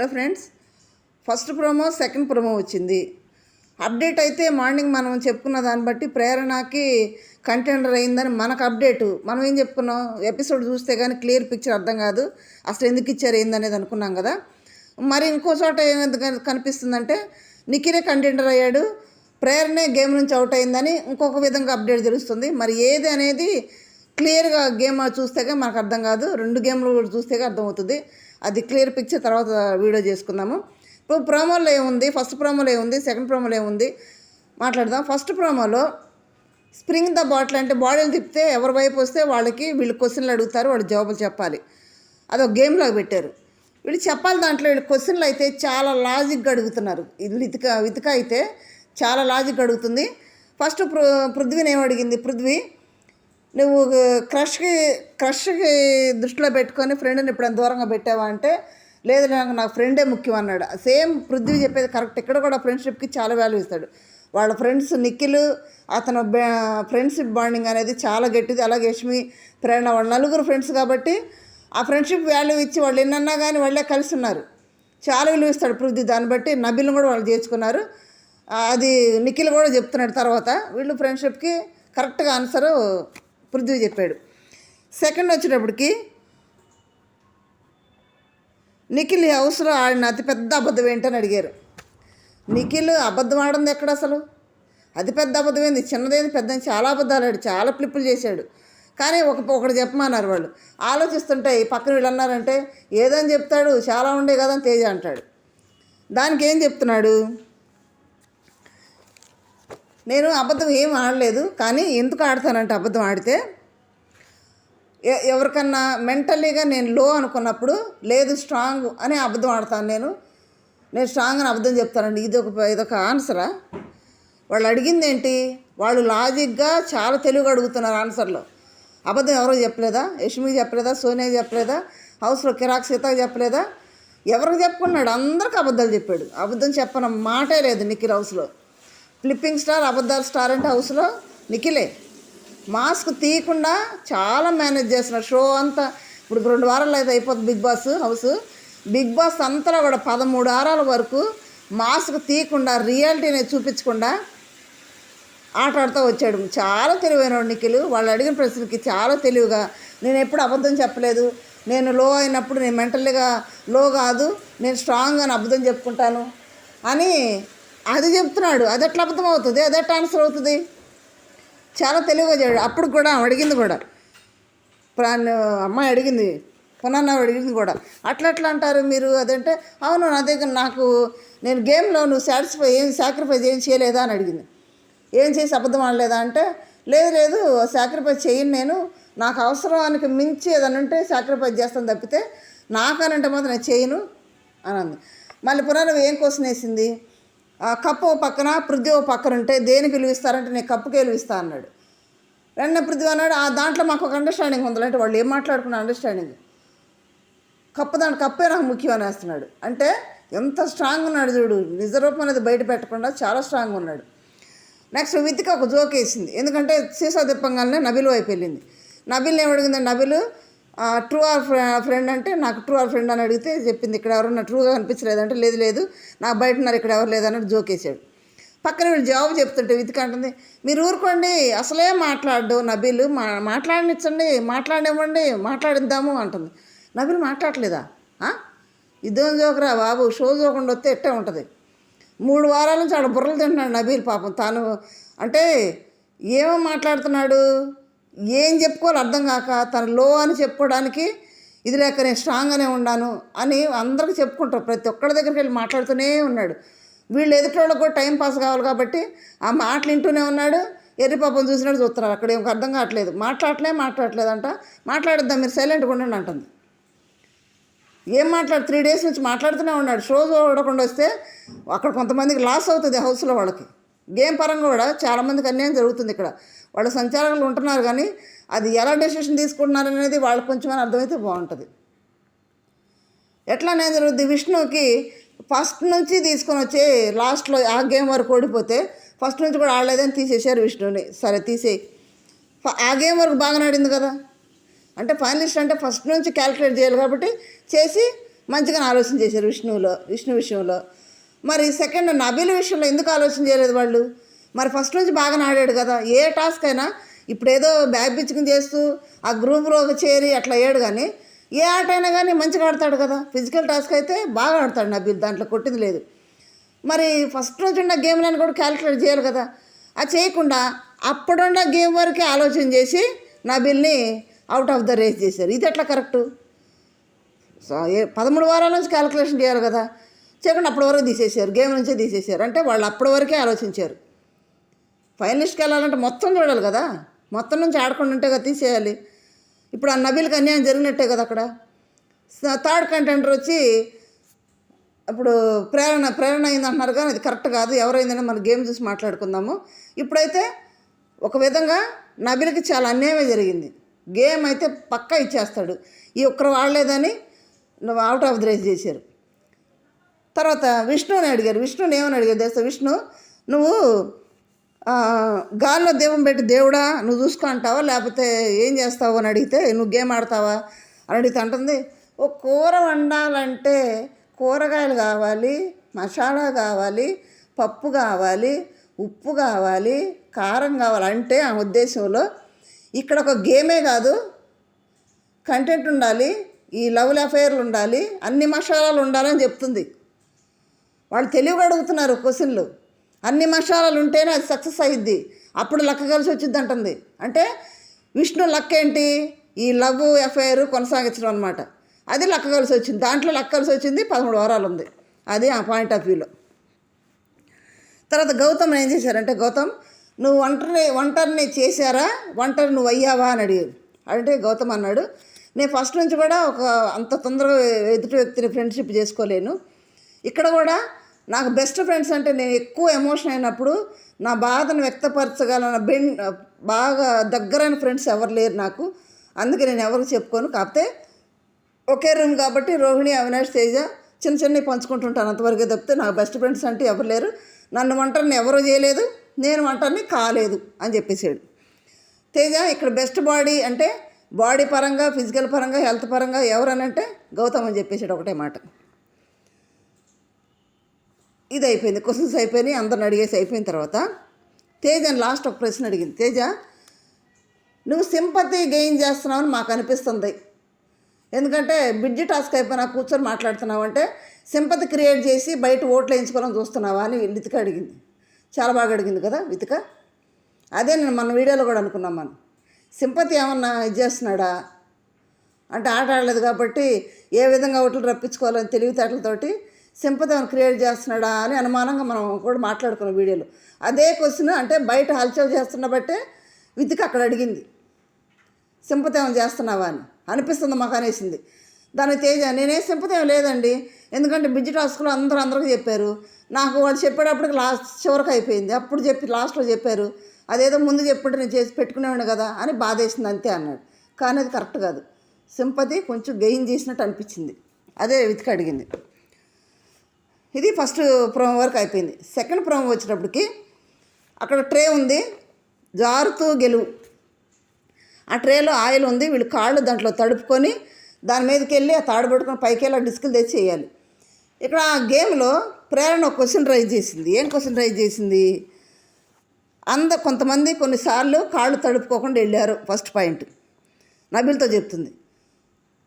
Hello friends. First promo second promo వచ్చింది. Update అయితే morning మనం చెప్పుకున్న దాన్ని బట్టి ప్రేరణకి కంటెండర్ అయిందని మనకు అప్డేటు. మనం ఏం చెప్పుకున్నాం? ఎపిసోడ్ చూస్తే కానీ క్లియర్ పిక్చర్ అర్థం కాదు. అసలు ఎందుకు ఇచ్చారు ఏందనేది అనుకున్నాం కదా. మరి ఇంకో చోట ఏమైంది కనిపిస్తుందంటే నిఖిలే కంటెండర్ అయ్యాడు. ప్రేరణే గేమ్ నుంచి అవుట్ అయిందని ఇంకొక విధంగా అప్డేట్ తెలుస్తుంది. మరి ఏది అనేది క్లియర్గా గేమ్ చూస్తే మనకు అర్థం కాదు. రెండు గేమ్లు కూడా చూస్తే అర్థమవుతుంది. అది క్లియర్ పిక్చర్ తర్వాత వీడియో చేసుకుందాము. ఇప్పుడు ప్రోమోలో ఏముంది? ఫస్ట్ ప్రోమోలో ఏముంది? సెకండ్ ప్రోమోలో ఏముంది? మాట్లాడదాం. ఫస్ట్ ప్రోమోలో స్ప్రింగ్ ద బాటిల్ అంటే బాటిల్ తిప్పితే ఎవరి వైపు వస్తే వాళ్ళకి వీళ్ళు క్వశ్చన్లు అడుగుతారు వాళ్ళు జవాబులు చెప్పాలి. అదొక గేమ్ పెట్టారు. వీళ్ళు చెప్పాలి దాంట్లో వీళ్ళు క్వశ్చన్లు అయితే చాలా లాజిక్గా అడుగుతున్నారు. ఇది ఇతిక వితిక అయితే చాలా లాజిక్గా అడుగుతుంది. ఫస్ట్ పృ పృథ్వీని ఏమడిగింది అడిగింది? పృథ్వీ నువ్వు క్రష్కి క్రష్కి దృష్టిలో పెట్టుకొని ఫ్రెండ్ని ఇప్పుడు దూరంగా పెట్టావా అంటే లేదు నాకు నా ఫ్రెండే ముఖ్యం అన్నాడు. సేమ్ పృథ్వీ చెప్పేది కరెక్ట్. ఇక్కడ కూడా ఫ్రెండ్షిప్కి చాలా వాల్యూ ఇస్తాడు. వాళ్ళ ఫ్రెండ్స్ నిఖిల్ అతను ఫ్రెండ్షిప్ బాండింగ్ అనేది చాలా గట్టిది. అలాగే యష్మి ప్రేరణ వాళ్ళ నలుగురు ఫ్రెండ్స్ కాబట్టి ఆ ఫ్రెండ్షిప్ వాల్యూ ఇచ్చి వాళ్ళు ఎన్నన్నా కానీ వాళ్ళే కలిసి ఉన్నారు. చాలా విలువ ఇస్తాడు పృథ్వీ దాన్ని బట్టి. నబిల్ని కూడా వాళ్ళు చేర్చుకున్నారు. అది నిఖిల్ కూడా చెప్తున్నాడు తర్వాత. వీళ్ళు ఫ్రెండ్షిప్కి కరెక్ట్గా ఆన్సరు పృథ్వీ చెప్పాడు. సెకండ్ వచ్చేటప్పటికి నిఖిల్ ఈ హౌస్లో ఆడిన అతిపెద్ద అబద్ధం ఏంటని అడిగారు. నిఖిల్ అబద్ధం ఆడింది ఎక్కడ అసలు? అది పెద్ద అబద్ధం ఏంది? చిన్నదేంది? పెద్ద చాలా అబద్ధాలు ఆడు చాలా ఫ్లిప్పులు చేశాడు. కానీ ఒక ఒకటి చెప్పమన్నారు వాళ్ళు. ఆలోచిస్తుంటే ఈ పక్కన వీళ్ళు అన్నారంటే ఏదని చెప్తాడు? చాలా ఉండే కదా అని తేజ అంటాడు. దానికి ఏం చెప్తున్నాడు? నేను అబద్ధం ఏం ఆడలేదు కానీ ఎందుకు ఆడతానంటే అబద్ధం ఆడితే ఎ- ఎవరికన్నా మెంటల్లీగా నేను లో అనుకున్నప్పుడు లేదు స్ట్రాంగ్ అని అబద్ధం ఆడతాను నేను. నేను స్ట్రాంగ్ అని అబద్ధం చెప్తానండి. ఇది ఒక ఇదొక ఆన్సరా? వాళ్ళు అడిగింది ఏంటి? వాళ్ళు లాజిక్గా చాలా తెలివిగా అడుగుతున్నారు ఆన్సర్లో. అబద్ధం ఎవరో చెప్పలేదా? యష్మికి చెప్పలేదా? సోనియా చెప్పలేదా? హౌస్లో కిరాక్ సీత చెప్పలేదా? ఎవరికి చెప్పుకున్నాడు? అందరికి అబద్ధాలు చెప్పాడు. అబద్ధం చెప్పన మాటే లేదు నిఖిల్ హౌస్లో. ఫ్లిప్పింగ్ స్టార్ అబద్ధాల స్టార్ అంటే హౌస్లో నిఖిలే. మాస్క్ తీయకుండా చాలా మేనేజ్ చేసిన షో అంతా ఇప్పుడు రెండు వారాలు అయితే అయిపోతుంది Bigg Boss house Bigg Boss అంతా కూడా పదమూడు వారాల వరకు మాస్క్ తీయకుండా రియాలిటీని చూపించకుండా ఆటాడుతూ వచ్చాడు. చాలా తెలివైన నిఖిల్. వాళ్ళు అడిగిన ప్రశ్నకి చాలా తెలివిగా నేను ఎప్పుడు అబద్ధం చెప్పలేదు? నేను లో అయినప్పుడు నేను మెంటల్గా లో కాదు. నేను స్ట్రాంగ్ అని అబద్ధం చెప్పుకుంటాను అని అది చెప్తున్నాడు. అది ఎట్లా అబద్ధం అవుతుంది? అది ఎట్లా ఆన్సర్ అవుతుంది? చాలా తెలివిగా చేయడు. అప్పుడు కూడా అడిగింది కూడా. అమ్మాయి అడిగింది. పునన్న అడిగింది కూడా. అట్లా ఎట్లా అంటారు మీరు? అదంటే అవును నా దగ్గర నాకు నేను గేమ్లో నువ్వు సాటిస్ఫై ఏం సాక్రిఫైస్ ఏం చేయలేదా అని అడిగింది. ఏం చేసి అబద్ధం ఆడలేదా అంటే లేదు లేదు సాక్రిఫైస్ చేయను నేను. నాకు అవసరానికి మించి ఏదైనా ఉంటే సాక్రిఫైస్ చేస్తాను తప్పితే నాకనంటే మాత్రం నేను చేయను అని అంది. మళ్ళీ పునర్వ ఏం క్వశ్చన్ వేసింది? కప్పు పక్కన పృథ్వీ ఓ పక్కన ఉంటే దేనికి విలువిస్తారంటే నేను కప్పుకి విలువిస్తా అన్నాడు. రెండ పృథ్వీ అన్నాడు ఆ దాంట్లో మాకు ఒక అండర్స్టాండింగ్ ఉంది అంటే వాళ్ళు ఏం మాట్లాడుకున్న అండర్స్టాండింగ్ కప్పు దాని కప్పే నాకు ముఖ్యం అనేస్తున్నాడు అంటే ఎంత స్ట్రాంగ్ ఉన్నాడు చూడు నిజరూపం అనేది బయట పెట్టకుండా చాలా స్ట్రాంగ్ ఉన్నాడు. నెక్స్ట్ వితిక ఒక జోక్ వేసింది. ఎందుకంటే సీసా దిప్పంగానే నబిలు వైపు వెళ్ళింది నబిల్ ఏం నబిలు ట్రూ ఆర్ ఫ్రెండ్ అంటే నాకు ట్రూ ఆర్ ఫ్రెండ్ అని అడిగితే చెప్పింది ఇక్కడ ఎవరన్నా ట్రూగా అనిపించలేదంటే లేదు లేదు నాకు బయట ఉన్నారు ఇక్కడ ఎవరు లేదన్నట్టు జోక్ వేసాడు. పక్కన వీళ్ళు జవాబు చెప్తుంటే వితిక అంటుంది మీరు ఊరుకోండి అసలే మాట్లాడు నబీలు మా మాట్లాడనిచ్చండి మాట్లాడివ్వండి మాట్లాడిద్దాము అంటుంది. నబీలు మాట్లాడలేదా ఆ? జోకరా బాబు షో జోకుండా వస్తే ఎట్టే ఉంటుంది? మూడు వారాల నుంచి ఆడ బుర్రలు తింటున్నాడు నబీల్ పాపం తాను అంటే ఏమో మాట్లాడుతున్నాడు? ఏం చెప్పుకోవాలి అర్థం కాక తన లో అని చెప్పుకోవడానికి ఇది లేక నేను స్ట్రాంగ్గానే ఉన్నాను అని అందరికీ చెప్పుకుంటారు. ప్రతి ఒక్కరి దగ్గరికి వెళ్ళి మాట్లాడుతూనే ఉన్నాడు. వీళ్ళు ఎదుటోళ్ళకు కూడా టైం పాస్ కావాలి కాబట్టి ఆ మాటలు వింటూనే ఉన్నాడు. ఎర్రి పాపం చూసినట్టు చూస్తున్నారు. అక్కడ ఏం అర్థం కావట్లేదు. మాట్లాడలే మాట్లాడలేదు అంట మాట్లాడద్దాం? మీరు సైలెంట్గా ఉండండి అంటుంది. ఏం మాట్లాడు? త్రీ డేస్ నుంచి మాట్లాడుతూనే ఉన్నాడు. షో చూడకుండా వస్తే అక్కడ కొంతమందికి లాస్ అవుతుంది హౌస్లో వాళ్ళకి. గేమ్ పరంగా కూడా చాలామందికి అన్యాయం జరుగుతుంది ఇక్కడ. వాళ్ళ సంచాలకులు ఉంటున్నారు కానీ అది ఎలా డెసిషన్ తీసుకుంటున్నారు అనేది వాళ్ళకి కొంచెం అర్థమైతే బాగుంటుంది. ఎట్లా నేను జరుగుతుంది విష్ణుకి ఫస్ట్ నుంచి తీసుకొని వచ్చి లాస్ట్లో ఆ గేమ్ వరకు ఓడిపోతే ఫస్ట్ నుంచి కూడా ఆడలేదని తీసేశారు విష్ణుని సరే తీసేయి. ఆ గేమ్ వరకు బాగా ఆడింది కదా. అంటే ఫైనలిస్ట్ అంటే ఫస్ట్ నుంచి క్యాలిక్యులేట్ చేయాలి కాబట్టి చేసి మంచిగా ఆలోచన చేశారు విష్ణువులో విష్ణు విషయంలో. మరి సెకండ్ నబీల విషయంలో ఎందుకు ఆలోచన చేయలేదు వాళ్ళు? మరి ఫస్ట్ నుంచి బాగానే ఆడాడు కదా ఏ టాస్క్ అయినా ఇప్పుడు ఏదో బ్యాగ్ పిచ్చుకుని చేస్తూ ఆ గ్రూప్లో చేరి అట్లా అయ్యాడు కానీ ఏ ఆట అయినా కానీ మంచిగా ఆడతాడు కదా. ఫిజికల్ టాస్క్ అయితే బాగా ఆడతాడు నబీల్ దాంట్లో కొట్టింది లేదు. మరి ఫస్ట్ రోజున్న గేమ్లను కూడా క్యాలిక్యులేట్ చేయాలి కదా. అది చేయకుండా అప్పుడున్న గేమ్ వరకే ఆలోచన చేసి నబీల్ని అవుట్ ఆఫ్ ద రేస్ చేశారు. ఇది ఎట్లా కరెక్టు సో ఏ పదమూడు వారాల నుంచి క్యాలిక్యులేషన్ చేయాలి కదా. చేయకుండా అప్పటి వరకు తీసేశారు గేమ్ నుంచే తీసేశారు. అంటే వాళ్ళు అప్పటి వరకే ఆలోచించారు. ఫైనలిస్ట్కి వెళ్ళాలంటే మొత్తం చూడాలి కదా. మొత్తం నుంచి ఆడకుండా ఉంటే కదా తీసేయాలి. ఇప్పుడు ఆ నబీల్కి అన్యాయం జరిగినట్టే కదా అక్కడ. థర్డ్ కంటెంటర్ వచ్చి ఇప్పుడు ప్రేరణ ప్రేరణ అయింది అంటున్నారు కానీ అది కరెక్ట్ కాదు. ఎవరైందని మన గేమ్ చూసి మాట్లాడుకుందాము. ఇప్పుడైతే ఒక విధంగా నబిల్కి చాలా అన్యాయమే జరిగింది. గేమ్ అయితే పక్కా ఇచ్చేస్తాడు. ఈ ఒక్కరు వాడలేదని నువ్వు అవుట్ ఆఫ్ ద రేస్ చేశారు. తర్వాత విష్ణువుని అడిగారు. విష్ణువుని ఏమని అడిగారు తెలుసా? విష్ణు నువ్వు గాల్లో దీపం పెట్టి దేవుడా నువ్వు చూసుకో అంటావా? లేకపోతే ఏం చేస్తావు? అని అడిగితే నువ్వు గేమ్ ఆడతావా? అని అడిగితే అంటుంది. ఓ కూర వండాలంటే కూరగాయలు కావాలి మసాలా కావాలి పప్పు కావాలి ఉప్పు కావాలి కారం కావాలి. అంటే ఆ ఉద్దేశంలో ఇక్కడ ఒక గేమే కాదు. కంటెంట్ ఉండాలి ఈ లవ్ అఫైర్లు ఉండాలి అన్ని మసాలాలు ఉండాలని చెప్తుంది. వాళ్ళు తెలివిగా అడుగుతున్నారు క్వశ్చన్లు. అన్ని మసాలాలు ఉంటేనే అది సక్సెస్ అయ్యిద్ది అప్పుడు లక్క కలిసి వచ్చింది అంటుంది. అంటే విష్ణు లక్ ఏంటి? ఈ లవ్ ఎఫ్ఐఆర్ కొనసాగించడం అనమాట అది లక్క కలిసి వచ్చింది. దాంట్లో లక్క కలిసి వచ్చింది. పదమూడు వారాలు ఉంది. అది ఆ పాయింట్ ఆఫ్ వ్యూలో తర్వాత గౌతమ్ ఏం చేశారంటే గౌతమ్ నువ్వు ఒంటరి ఒంటరిని చేశారా? ఒంటరి నువ్వు అయ్యావా? అని అడిగారు అంటే గౌతమ్ అన్నాడు నేను ఫస్ట్ నుంచి కూడా ఒక అంత తొందరగా ఎదుటి వ్యక్తిని ఫ్రెండ్షిప్ చేసుకోలేను. ఇక్కడ కూడా నాకు బెస్ట్ ఫ్రెండ్స్ అంటే నేను ఎక్కువ ఎమోషన్ అయినప్పుడు నా బాధను వ్యక్తపరచగలన బెన్ బాగా దగ్గరైన ఫ్రెండ్స్ ఎవరు లేరు నాకు. అందుకే నేను ఎవరికి చెప్పుకోను. కాకపోతే ఒకే రూమ్ కాబట్టి రోహిణి అవినాష్ తేజ చిన్న చిన్నవి పంచుకుంటుంటాను. అంతవరకే తప్పితే నాకు బెస్ట్ ఫ్రెండ్స్ అంటే ఎవరు లేరు. నన్ను వంటని ఎవరు చేయలేదు. నేను వంటని కాలేదు అని చెప్పేసాడు. తేజ ఇక్కడ బెస్ట్ బాడీ అంటే బాడీ పరంగా ఫిజికల్ పరంగా హెల్త్ పరంగా ఎవరనంటే గౌతమ్ అని చెప్పేసాడు ఒకటే మాట. ఇది అయిపోయింది క్వశ్చన్స్ అయిపోయినాయి. అందరిని అడిగేసి అయిపోయిన తర్వాత తేజని లాస్ట్ ఒక ప్రశ్న అడిగింది. తేజ నువ్వు సింపతి గెయిన్ చేస్తున్నావని మాకు అనిపిస్తుంది. ఎందుకంటే బిడ్జి టాస్క్ అయిపోయినా కూర్చొని మాట్లాడుతున్నావు అంటే సింపతి క్రియేట్ చేసి బయట ఓట్లు వేయించుకోవాలని చూస్తున్నావా? అని వితిక అడిగింది. చాలా బాగా అడిగింది కదా వితిక అదే నేను మన వీడియోలో కూడా అనుకున్నాం మనం. సింపతి ఏమన్నా ఇది చేస్తున్నాడా? అంటే ఆట ఆడలేదు కాబట్టి ఏ విధంగా ఓట్లు రప్పించుకోవాలని తెలివితేటలతోటి సింపతి ఏమైనా క్రియేట్ చేస్తున్నాడా అని అనుమానంగా మనం కూడా మాట్లాడుకున్నాం వీడియోలో. అదే క్వశ్చన్ అంటే బయట హల్చల్ చేస్తున్న బట్టే వితిక అక్కడ అడిగింది. సింపతి ఏమైనా చేస్తున్నావా అని అనిపిస్తుంది మాకు అనేసింది. దాని తేజ నేనే సింపతి లేదండి. ఎందుకంటే బిడ్జి టాస్క్లో అందరూ అందరికీ చెప్పారు. నాకు వాళ్ళు చెప్పేటప్పటికి లాస్ట్ చివరికి అయిపోయింది. అప్పుడు చెప్పి లాస్ట్లో చెప్పారు. అదేదో ముందు చెప్పుంటే నేను చేసి పెట్టుకునేవాడు కదా అని బాధేసింది అంతే అన్నాడు. కానీ అది కరెక్ట్ కాదు. సింపతి కొంచెం గెయిన్ చేసినట్టు అనిపించింది. అదే వెతికి అడిగింది. ఇది ఫస్ట్ ప్రోమో వరకు అయిపోయింది. సెకండ్ ప్రోమో వచ్చేటప్పటికి అక్కడ ట్రే ఉంది. జారుతూ గెలువు. ఆ ట్రేలో ఆయిల్ ఉంది. వీళ్ళు కాళ్ళు దాంట్లో తడుపుకొని దాని మీదకి వెళ్ళి ఆ తాడు పట్టుకొని పైకి వెళ్ళి డిస్కులు తెచ్చి చేయాలి ఇక్కడ ఆ గేమ్లో ప్రేరణ ఒక క్వశ్చన్ రైజ్ చేసింది. ఏం క్వశ్చన్ రైజ్ చేసింది? అంద కొంతమంది కొన్నిసార్లు కాళ్ళు తడుపుకోకుండా వెళ్ళారు. First point. నబిల్తో చెప్తుంది.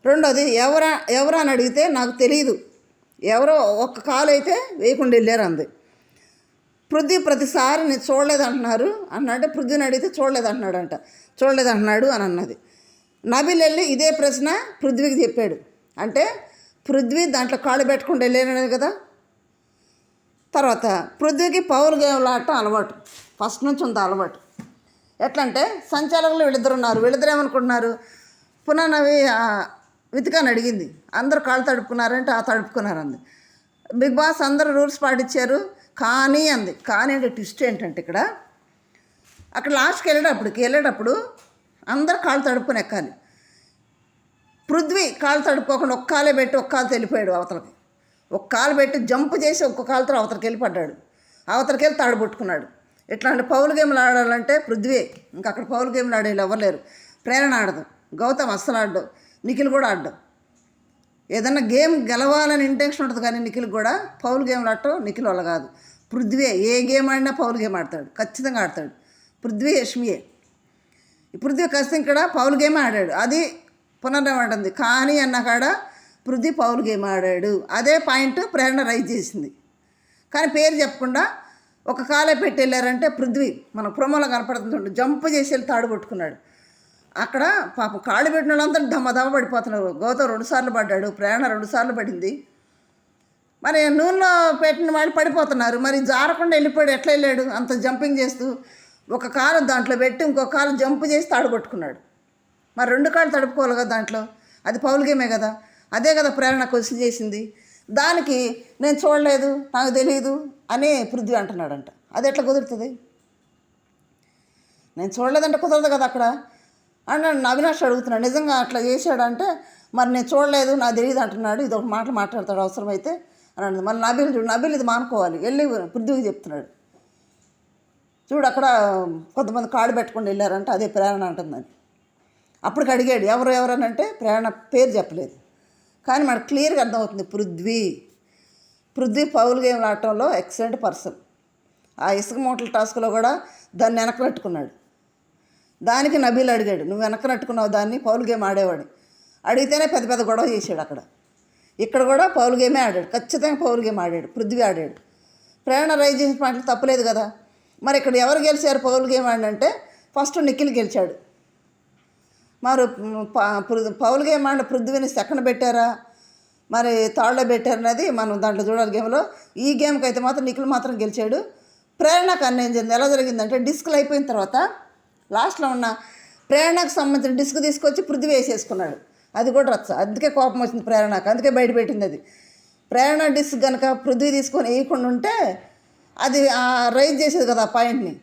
రెండోది ఎవరా ఎవరా అని అడిగితే నాకు తెలియదు ఎవరో ఒక్క కాలు అయితే వేయకుండా వెళ్ళారు అంది. పృథ్వీ ప్రతిసారి నేను చూడలేదు అంటున్నారు అన్నాడు పృథ్వీని అడిగితే చూడలేదు అంటున్నాడంట చూడలేదు అంటున్నాడు అని అన్నది. నబిల్ వెళ్ళి ఇదే ప్రశ్న పృథ్వీకి చెప్పాడు. అంటే పృథ్వీ దాంట్లో కాళ్ళు పెట్టకుండా వెళ్ళాడు కదా. తర్వాత పృథ్వీకి పవర్ గేమ్లు ఆడటం అలవాటు. ఫస్ట్ నుంచి ఉంది అలవాటు. ఎట్లంటే సంచాలకులు వీళ్ళిద్దరు ఉన్నారు. వీళ్ళిద్దరు ఏమనుకుంటున్నారు? పునఃనవి వితికాని అడిగింది. అందరూ కాళ్ళు తడుపుకున్నారంటే ఆ తడుపుకున్నారు అంది బిగ్ బాస్ అందరూ రూల్స్ పాటించారు. కానీ అంది. కానీ అంటే ట్విస్ట్ ఏంటంటే ఇక్కడ అక్కడ లాస్ట్కి వెళ్ళేటప్పటికి వెళ్ళేటప్పుడు అందరు కాళ్ళు తడుపుకుని ఎక్కాలి. పృథ్వీ కాలు తడుపుకోకుండా ఒక్క కాలే పెట్టి ఒక్క కాలు వెళ్ళిపోయాడు అవతలకి. ఒక కాలు పెట్టి జంప్ చేసి ఒక్క కాలుతో అవతలకి వెళ్ళి పడ్డాడు అవతలకి వెళ్ళి తాడు పట్టుకున్నాడు ఇట్లాంటి పౌలు గేమ్లు ఆడాలంటే పృథ్వీ ఇంకా అక్కడ పౌలు గేమ్లు ఆడేళ్ళు ఎవరు లేరు. ప్రేరణ ఆడదు. గౌతమ్ అస్సలు ఆడడు. నిఖిల్ కూడా ఆడడం. ఏదన్నా గేమ్ గెలవాలని ఇంటెన్షన్ ఉంటుంది కానీ నిఖిల్ కూడా పౌల్ గేమ్లు ఆడటం నిఖిల్ వల్ల కాదు. పృథ్వీ ఏ గేమ్ ఆడినా పౌల్ గేమ్ ఆడతాడు. ఖచ్చితంగా ఆడతాడు. పృథ్వీ యష్మియే పృథ్వీ ఖచ్చితంగా ఇక్కడ పౌల్ గేమ్ ఆడాడు. అది పునర్నమంటుంది కానీ అన్నకాడ పృథ్వీ పౌల్ గేమ్ ఆడాడు. అదే పాయింట్ ప్రేరణ రైజ్ చేసింది. కానీ పేరు చెప్పకుండా ఒక కాలే పెట్టి వెళ్ళారంటే పృథ్వీ మన ప్రోమోలో కనపడుతుంది జంప్ చేసి వెళ్ళి తాడు పట్టుకున్నాడు. అక్కడ పాపం కాళ్ళు పెట్టిన వాళ్ళంతా దమ్మ దమ్మ పడిపోతున్నారు. గౌతమ్ రెండుసార్లు పడ్డాడు ప్రేరణ రెండుసార్లు పడింది. మరి నూనెలో పెట్టిన వాళ్ళు పడిపోతున్నారు. మరి జారకుండా వెళ్ళిపోయాడు ఎట్లా వెళ్ళాడు? అంత జంపింగ్ చేస్తూ ఒక కాలు దాంట్లో పెట్టి ఇంకో కాలు జంప్ చేసి తడగొట్టుకున్నాడు మరి రెండు కాళ్ళు తడుపుకోవాలి కదా దాంట్లో? అది పౌల్ గేమే కదా? అదే కదా ప్రేరణ క్వశ్చన్ చేసింది. దానికి నేను చూడలేదు నాకు తెలియదు అని పృథ్వీ అంటున్నాడంట. అది ఎట్లా కుదురుతుంది? నేను చూడలేదంటే కుదరదు కదా అక్కడ? అన్నాడు అవినాష్ అడుగుతున్నాడు నిజంగా అట్లా చేశాడంటే మరి నేను చూడలేదు నాకు తెలియదు అంటున్నాడు ఇది ఒక మాట మాట్లాడతాడు అవసరమైతే అని అన్నది. మరి నబీల్ చూడు నబీల్ ఇది మానుకోవాలి వెళ్ళి పృథ్వీకి చెప్తున్నాడు. చూడు అక్కడ కొంతమంది కాడు పెట్టుకుని వెళ్ళారంటే అదే ప్రేరణ అంటుందని. అప్పటికి అడిగాడు ఎవరు ఎవరనంటే ప్రేరణ పేరు చెప్పలేదు. కానీ మనకు క్లియర్గా అర్థమవుతుంది పృథ్వీ పృథ్వీ పౌల్ గేమ్ ఆడటంలో ఎక్సలెంట్ పర్సన్. ఆ ఇసుక మూటల టాస్క్లో కూడా దాన్ని వెనక పెట్టుకున్నాడు దానికి నబీలు అడిగాడు నువ్వు వెనకనట్టుకున్నావు దాన్ని పౌల్ గేమ్ ఆడేవాడు అడిగితేనే పెద్ద పెద్ద గొడవ చేశాడు అక్కడ. ఇక్కడ కూడా పౌలు గేమే ఆడాడు ఖచ్చితంగా పౌలు గేమ్ ఆడాడు పృథ్వీ ఆడాడు. ప్రేరణ రైజ్ చేసిన పాటలు తప్పలేదు కదా. మరి ఇక్కడ ఎవరు గెలిచారు పౌల్ గేమ్ ఆడంటే ఫస్ట్ నిఖిల్ గెలిచాడు. మరి పౌలు పౌల్ గేమ్ ఆడిన పృథ్వీని సెకండ్ పెట్టారా? మరి థర్డ్లో పెట్టారనేది మనం దాంట్లో చూడాలి గేమ్లో. ఈ గేమ్కి అయితే మాత్రం నిఖిల్ మాత్రం గెలిచాడు. ప్రేరణకు అన్నేం జరిగింది. ఎలా జరిగిందంటే డిస్కులు అయిపోయిన తర్వాత లాస్ట్లో ఉన్న ప్రేరణకు సంబంధించిన డిస్క్ తీసుకొచ్చి పృథ్వీ వేసేసుకున్నాడు. అది కూడా రచ్చ. అందుకే కోపం వచ్చింది ప్రేరణకు. అందుకే బయట పెట్టింది అది. ప్రేరణ డిస్క్ కనుక పృథ్వీ తీసుకొని వేయకుండా ఉంటే అది రైజ్ చేసేది కదా ఆ పాయింట్ని.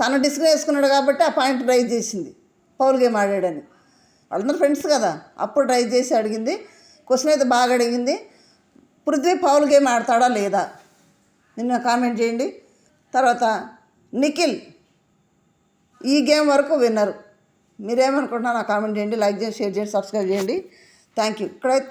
తన డిస్క్ వేసుకున్నాడు కాబట్టి ఆ పాయింట్ రైజ్ చేసింది. పౌల్ గేమ్ ఆడాడని. వాళ్ళందరూ ఫ్రెండ్స్ కదా. అప్పుడు రైజ్ చేసి అడిగింది. క్వశ్చన్ అయితే బాగా అడిగింది. పృథ్వీ పౌల్ గేమ్ ఆడతాడా లేదా? నిన్న కామెంట్ చేయండి. తర్వాత నిఖిల్ ఈ గేమ్ వరకు విన్నరు. మీరేమనుకుంటున్నారో నా కామెంట్ చేయండి లైక్ చేయండి షేర్ చేయండి సబ్స్క్రైబ్ చేయండి. థ్యాంక్ యూ ఇక్కడైతే